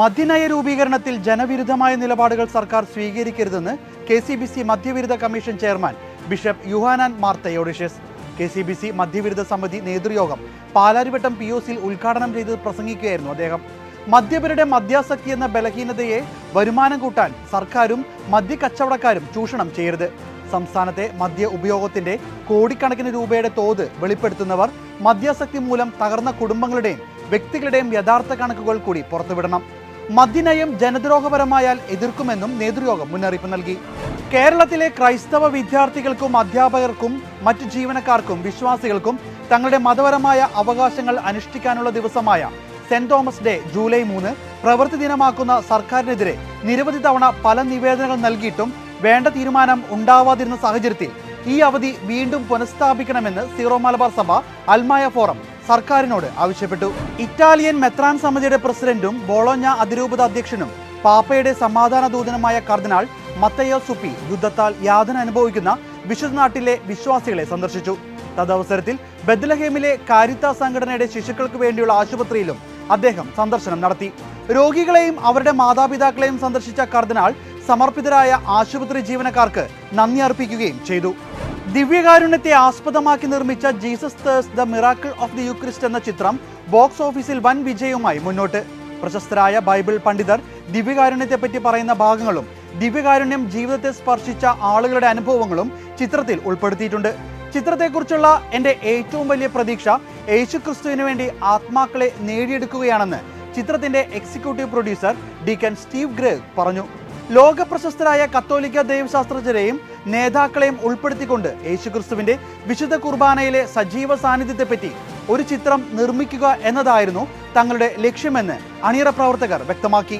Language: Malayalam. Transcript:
മദ്യനയ രൂപീകരണത്തിൽ ജനവിരുദ്ധമായ നിലപാടുകൾ സർക്കാർ സ്വീകരിക്കരുതെന്ന് K C B C മദ്യവിരുദ്ധ commission chairman bishop Yuhanon Mar Theodosius. K C B C മദ്യവിരുദ്ധ സമിതി നേതൃയോഗം പാലാരിവട്ടം പി ഒ സിയിൽ ഉദ്ഘാടനം ചെയ്ത് പ്രസംഗിക്കുകയായിരുന്നു അദ്ദേഹം. മദ്യപരുടെ മദ്യാസക്തി എന്ന ബലഹീനതയെ വരുമാനം കൂട്ടാൻ സർക്കാരും മദ്യക്കച്ചവടക്കാരും ചൂഷണം ചെയ്യരുത്. സംസ്ഥാനത്തെ മദ്യ ഉപയോഗത്തിന്റെ കോടിക്കണക്കിന് രൂപയുടെ തോത് വെളിപ്പെടുത്തുന്നവർ മദ്യാസക്തി മൂലം തകർന്ന കുടുംബങ്ങളുടെയും വ്യക്തികളുടെയും യഥാർത്ഥ കണക്കുകൾ കൂടി പുറത്തുവിടണം. മദ്യനയം ജനദ്രോഹപരമായാൽ എതിർക്കുമെന്നും നേതൃയോഗം മുന്നറിയിപ്പ് നൽകി. കേരളത്തിലെ ക്രൈസ്തവ വിദ്യാർത്ഥികൾക്കും അധ്യാപകർക്കും മറ്റ് ജീവനക്കാർക്കും വിശ്വാസികൾക്കും തങ്ങളുടെ മതപരമായ അവകാശങ്ങൾ അനുഷ്ഠിക്കാനുള്ള ദിവസമായ സെന്റ് തോമസ് ഡേ ജൂലൈ മൂന്ന് പ്രവൃത്തി ദിനമാക്കുന്ന സർക്കാരിനെതിരെ നിരവധി തവണ പല നിവേദനങ്ങൾ നൽകിയിട്ടും വേണ്ട തീരുമാനം ഉണ്ടാവാതിരുന്ന സാഹചര്യത്തിൽ ഈ അവധി വീണ്ടും പുനഃസ്ഥാപിക്കണമെന്ന് സീറോ മലബാർ സഭ അൽമായ ഫോറം സർക്കാരിനോട് ആവശ്യപ്പെട്ടു. ഇറ്റാലിയൻ മെത്രാൻ സമിതിയുടെ പ്രസിഡന്റും ബോളോഞ്ഞ അതിരൂപത അധ്യക്ഷനും പാപ്പയുടെ സമാധാന ദൂതനുമായ കർദിനാൾ മത്തയോ സുപ്പി യുദ്ധത്താൽ യാതന അനുഭവിക്കുന്ന വിശുദ്ധ നാട്ടിലെ വിശ്വാസികളെ സന്ദർശിച്ചു. തദവസരത്തിൽ ബദ്ലഹേമിലെ കാരിത്ത സംഘടനയുടെ ശിശുക്കൾക്ക് വേണ്ടിയുള്ള ആശുപത്രിയിലും അദ്ദേഹം സന്ദർശനം നടത്തി. രോഗികളെയും അവരുടെ മാതാപിതാക്കളെയും സന്ദർശിച്ച കർദിനാൾ സമർപ്പിതരായ ആശുപത്രി ജീവനക്കാർക്ക് നന്ദി അർപ്പിക്കുകയും ചെയ്തു. ദിവ്യകാരുണ്യത്തെ ആസ്പദമാക്കി നിർമ്മിച്ച Jesus thirst the miracle of the Eucharist എന്ന ചിത്രം ബോക്സ് ഓഫീസിൽ വൻ വിജയവുമായി മുന്നോട്ട്. പ്രശസ്തരായ ബൈബിൾ പണ്ഡിതർ ദിവ്യകാരുണ്യത്തെപ്പറ്റി പറയുന്ന ഭാഗങ്ങളും ദിവ്യകാരുണ്യം ജീവിതത്തെ സ്പർശിച്ച ആളുകളുടെ അനുഭവങ്ങളും ചിത്രത്തിൽ ഉൾപ്പെടുത്തിയിട്ടുണ്ട്. ചിത്രത്തെക്കുറിച്ചുള്ള എന്റെ ഏറ്റവും വലിയ പ്രതീക്ഷ യേശുക്രിസ്തുവിന് വേണ്ടി ആത്മാക്കളെ നേടിയെടുക്കുകയാണെന്ന് ചിത്രത്തിന്റെ executive producer D Ken Steve Greg പറഞ്ഞു. ലോക പ്രശസ്തരായ കത്തോലിക്ക ദൈവശാസ്ത്രജ്ഞരെയും നേതാക്കളെയും ഉൾപ്പെടുത്തിക്കൊണ്ട് യേശുക്രിസ്തുവിന്റെ വിശുദ്ധ കുർബാനയിലെ സജീവ സാന്നിധ്യത്തെപ്പറ്റി ഒരു ചിത്രം നിർമ്മിക്കുക എന്നതായിരുന്നു തങ്ങളുടെ ലക്ഷ്യമെന്ന് അണിയറ പ്രവർത്തകർ വ്യക്തമാക്കി.